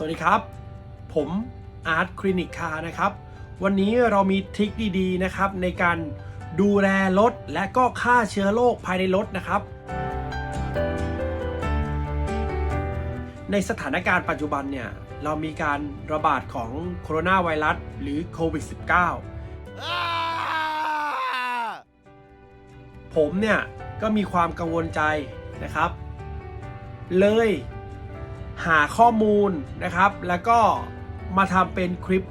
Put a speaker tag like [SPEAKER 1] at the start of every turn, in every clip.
[SPEAKER 1] สวัสดีครับ ผมอาร์ตคลินิกคานะครับ วันนี้เรามีทริคดีๆนะครับ ในการดูแลรถและก็ฆ่าเชื้อโรคภายในรถนะครับ ในสถานการณ์ปัจจุบันเนี่ย เรามีการระบาดของโคโรนาไวรัสหรือโควิด -19 ผมเนี่ย ก็มีความกังวลใจนะครับ เลย หาข้อมูลนะครับ แล้วก็มาทำเป็นคลิป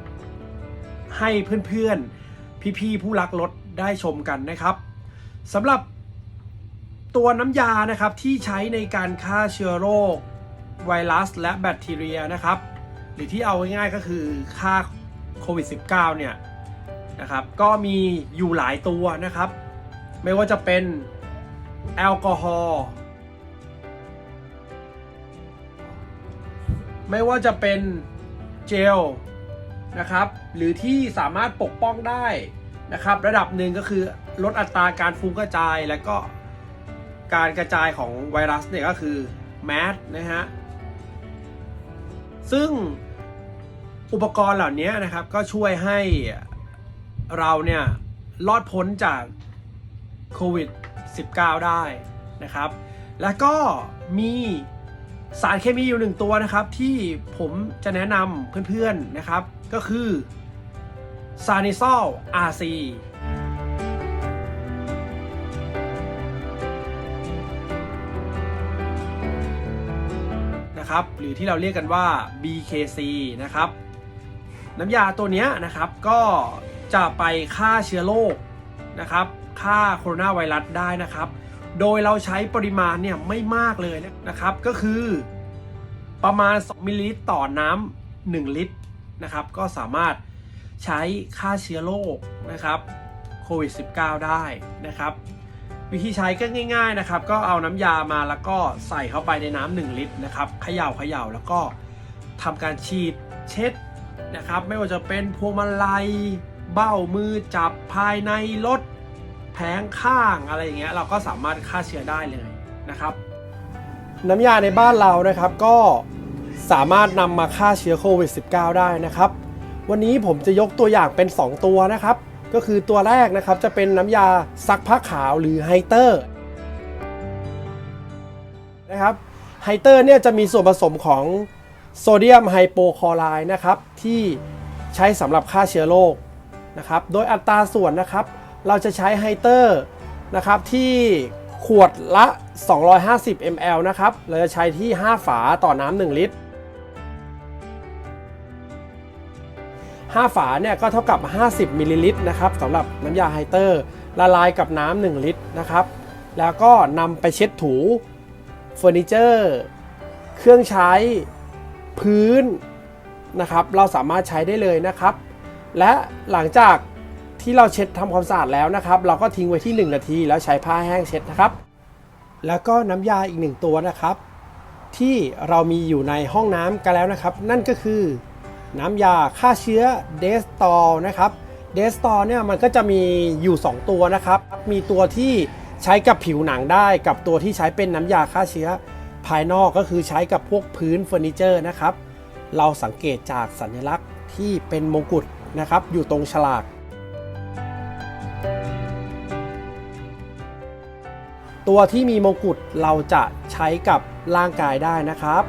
[SPEAKER 1] ให้เพื่อนๆ พี่ๆ ผู้รักรถได้ชมกันนะครับสำหรับตัวน้ำยานะครับที่ใช้ในการฆ่าเชื้อโรคไวรัส และแบคทีเรียนะครับ หรือที่เอาง่ายๆก็คือฆ่าโควิด -19 เนี่ยนะครับ ก็มีอยู่หลายตัวนะครับ ไม่ว่าจะเป็นแอลกอฮอล์ ไม่ว่าจะเป็นเจลนะครับ หรือที่สามารถปกป้องได้นะครับ ระดับหนึ่งก็คือลดอัตราการฟุ้งกระจายและก็การกระจายของไวรัสเนี่ยก็คือแมสนะฮะซึ่งอุปกรณ์เหล่านี้นะครับก็ช่วยให้เราเนี่ยรอดพ้นจากโควิด -19 ได้นะครับ แล้วก็มี สารเคมีอยู่หนึ่งตัวนะครับที่ผมจะแนะนำเพื่อนๆนะครับ ก็คือซานิซอล RC นะครับหรือที่เราเรียกกันว่า BKC นะครับน้ำยาตัวนี้นะครับก็จะไปฆ่าเชื้อโรคนะครับฆ่าโคโรนาไวรัสได้นะครับ โดยเราใช้ปริมาณเนี่ยไม่มากเลยนะครับ ก็คือประมาณ 2มิลลิลิตรต่อน้ำ1ลิตรนะครับ ก็สามารถใช้ฆ่าเชื้อโรคนะครับโควิด -19 ได้นะครับ วิธีใช้ก็ง่าย ๆนะครับ ก็เอาน้ำยามาแล้วก็ใส่เข้าไปในน้ำหนึ่งลิตรนะครับเขย่าเขย่าแล้วก็ทำการฉีดเช็ดนะครับ ไม่ว่าจะเป็นพวงมาลัยเบ้ามือจับภายในรถ แผงข้างอะไรอย่างเงี้ยเราก็สามารถฆ่าเชื้อได้เลยนะครับ น้ำยาในบ้านเรานะครับก็สามารถนำมาฆ่าเชื้อโควิด -19 ได้นะครับ วันนี้ผมจะยกตัวอย่างเป็น 2 ตัวนะครับ ก็คือตัวแรกนะครับจะเป็นน้ำยาซักผ้าขาวหรือไฮเตอร์นะครับไฮเตอร์เนี่ยจะมีส่วนผสมของโซเดียมไฮโปคลอไรด์นะครับที่ใช้สำหรับฆ่าเชื้อโรคนะครับ โดยอัตราส่วนนะครับ เราจะใช้ไฮเตอร์นะครับที่ขวดละ 250 ml นะครับ เราจะใช้ที่ 5 ฝาต่อน้ำ1ลิตร 5 ฝาเนี่ยก็เท่ากับ 50มิลลิลิตรนะครับสำหรับน้ำยาไฮเตอร์ละลายกับน้ำ1ลิตรนะครับ แล้วก็นำไปเช็ดถูเฟอร์นิเจอร์ เครื่องใช้พื้นนะครับ เราสามารถใช้ได้เลยนะครับ และหลังจาก ที่เราเช็ดทำความสะอาดแล้วนะครับ เราก็ทิ้งไว้ที่ 1 นาที แล้วใช้ผ้าแห้งเช็ดนะครับ แล้วก็น้ำยาอีกหนึ่งตัวนะครับ ที่เรามีอยู่ในห้องน้ำกันแล้วนะครับ นั่นก็คือ น้ำยาฆ่าเชื้อเดสตอลนะครับเดสตอลเนี่ยมันก็จะมีอยู่ 2 ตัวนะครับ มีตัวที่ใช้กับผิวหนังได้กับตัวที่ใช้เป็นน้ำยาฆ่าเชื้อภายนอกก็คือใช้กับพวกพื้นเฟอร์นิเจอร์นะครับ เราสังเกตจากสัญลักษณ์ที่เป็นมงกุฎนะครับ อยู่ตรงฉลาก ตัวที่มีมงกุฎเราจะใช้กับร่างกายได้นะครับ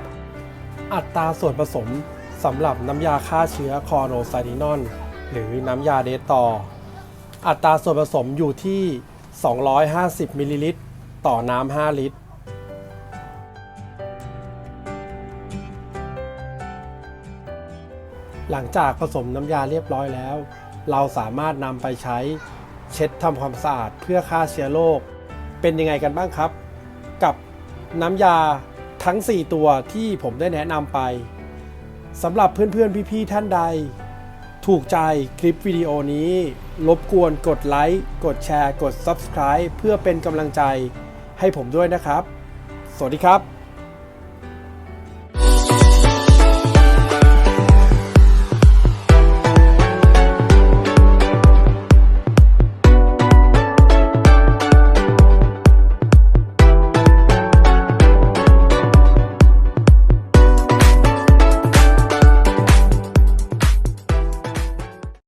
[SPEAKER 1] อัตราส่วนผสมสำหรับน้ำยาฆ่าเชื้อคอโนไซดินอน หรือน้ำยาเดตอร์อัตราส่วนผสมอยู่ที่ 250มิลลิลิตรต่อน้ำ 5 ลิตร หลังจากผสมน้ำยาเรียบร้อยแล้ว เราสามารถนำไปใช้เช็ดทำความสะอาดเพื่อฆ่าเชื้อโรค เป็นยังไงกันบ้างครับ กับน้ำยาทั้ง 4 ตัวที่ผมได้แนะนำไปสำหรับเพื่อนๆ พี่ๆ ท่านใด ถูกใจคลิปวิดีโอนี้ รบกวนกดไลค์กดแชร์ กด Subscribe เพื่อเป็นกำลังใจให้ผมด้วยนะครับ สวัสดีครับ